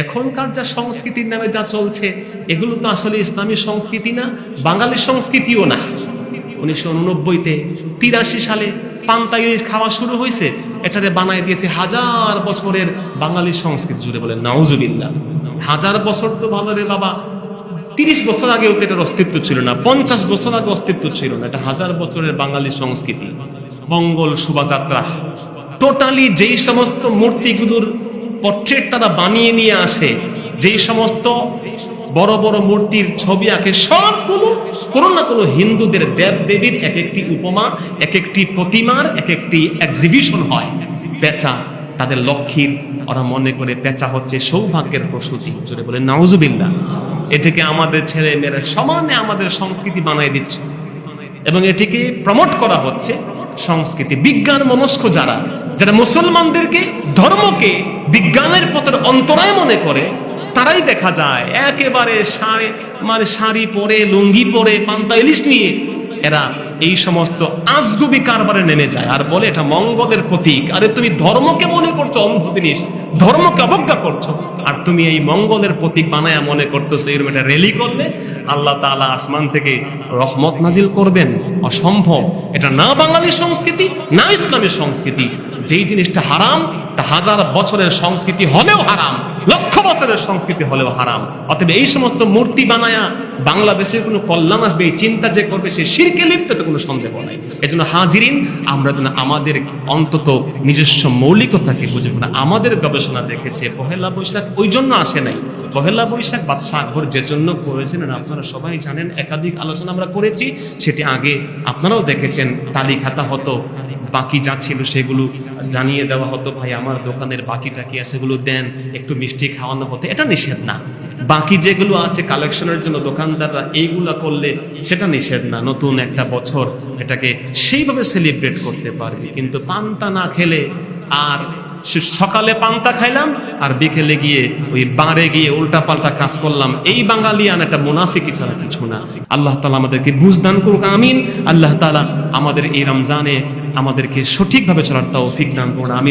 এখনকার যা সংস্কৃতির নামে যা চলছে, এগুলো তো আসলে ইসলামী সংস্কৃতি না, বাঙালি সংস্কৃতিও না। উনিশশো উননব্বইতে তিরাশি সালে পান্তা ইলিশ খাওয়া শুরু হয়েছে, এটারে বানায় দিয়েছে হাজার বছরের বাঙালি সংস্কৃতি জুড়ে বলে, নাউজুবিল্লাহ। হাজার বছর তো ভালো রে বাবা। তিরিশ বছর আগেও তো এটার অস্তিত্ব ছিল না, পঞ্চাশ বছর আগে অস্তিত্ব ছিল না, এটা হাজার বছরের বাঙালি সংস্কৃতি। মঙ্গল শোভাযাত্রা। টোটালি যেই সমস্ত মূর্তিগুলোর পট্রেট তারা বানিয়ে নিয়ে আসে। যেই সমস্ত বড় বড় মূর্তির ছবি আঁকে সবগুলো কোনো না কোনো হিন্দুদের দেব দেবীর এক একটি উপমা এক একটি প্রতিমার এক একটি এক্সিবিশন হয়। পেঁচা, তাদের লক্ষ্মীর, ওরা মনে করে পেঁচা হচ্ছে সৌভাগ্যের প্রসূতি। জোরে বলে নাউজুবিল্লাহ, এটাকে আমাদের ছেলে মেয়েরা সমানে আমাদের সংস্কৃতি বানাই দিচ্ছে। এবং এটিকে প্রমোট করা হচ্ছে সংস্কৃতি বিজ্ঞান মনস্ক যারা যারা মুসলমানদেরকে, ধর্মকে, বিজ্ঞানের পথের অন্তরায় মনে করে, তারাই দেখা যায় একেবারে মানে শাড়ি পরে, লুঙ্গি পরে, পান্তা, ইলিশ নিয়ে এরা এই সমস্ত আজগুবি কারবারে নেমে যায়। আর বলে, এটা মঙ্গলের প্রতীক। আরে তুমি ধর্মকে মনে করছ অন্ধ জিনিস ধর্মকে অবজ্ঞা করছ। আর তুমি এই মঙ্গলের প্রতীক বানায়া মনে করতেছো। এরকম একটা রেলি করলে আল্লাহ তাআলা আসমান থেকে রহমত নাজিল করবেন। অসম্ভব। এটা না বাঙালি সংস্কৃতি, না ইসলামের সংস্কৃতি। যেই জিনিসটা হারাম, তা হাজার বছরের সংস্কৃতি হলেও হারাম, লক্ষ বছরের সংস্কৃতি হলেও হারাম। অতএব এই সমস্ত মূর্তি বানায়া বাংলাদেশের কোনো কল্যাণ আসবে, এই চিন্তা যে করবে, সে শিরকে লিপ্ত তো কোনো সন্দেহ নাই। এজন্য হাজিরিন, আমরা যেন আমাদের অন্তত নিজস্ব মৌলিকতাকে বুঝব না আমাদের গবেষণা দেখেছে। পহেলা বৈশাখ ওই জন্য আসে নাই। পহেলা বৈশাখ বাদশাহ আকবর যে জন্য করেছিলেন, আপনারা সবাই জানেন, একাধিক আলোচনা আমরা করেছি, সেটি আগে আপনারাও দেখেছেন তালি খাতা হতো বাকি যা ছিল সেগুলো জানিয়ে দেওয়া হতো, ভাই, আমার দোকানের বাকিটা কি? আছে সেগুলো দেন, একটু মিষ্টি খাওয়ানো হতো। এটা নিষেধ না। বাকি যেগুলো আছে কালেকশনের জন্য দোকানদাররা এইগুলা করলে সেটা নিষেধ না। নতুন একটা বছর এটাকে সেইভাবে সেলিব্রেট করতে পারবে। কিন্তু পান্তা না খেলে আর সকালে পান্তা খাইলাম আর বিকেলে গিয়ে ওই বারে গিয়ে উল্টা পাল্টা কাজ করলাম। এই বাঙালি আন একটা মুনাফিকি ছাড়া কিছু না। আল্লাহ তালা আমাদেরকে বুঝদান করুক, আমিন। আল্লাহ তালা আমাদের এই রমজানে আমাদেরকে সঠিকভাবে চলার তৌফিক দান করুন, আমিন।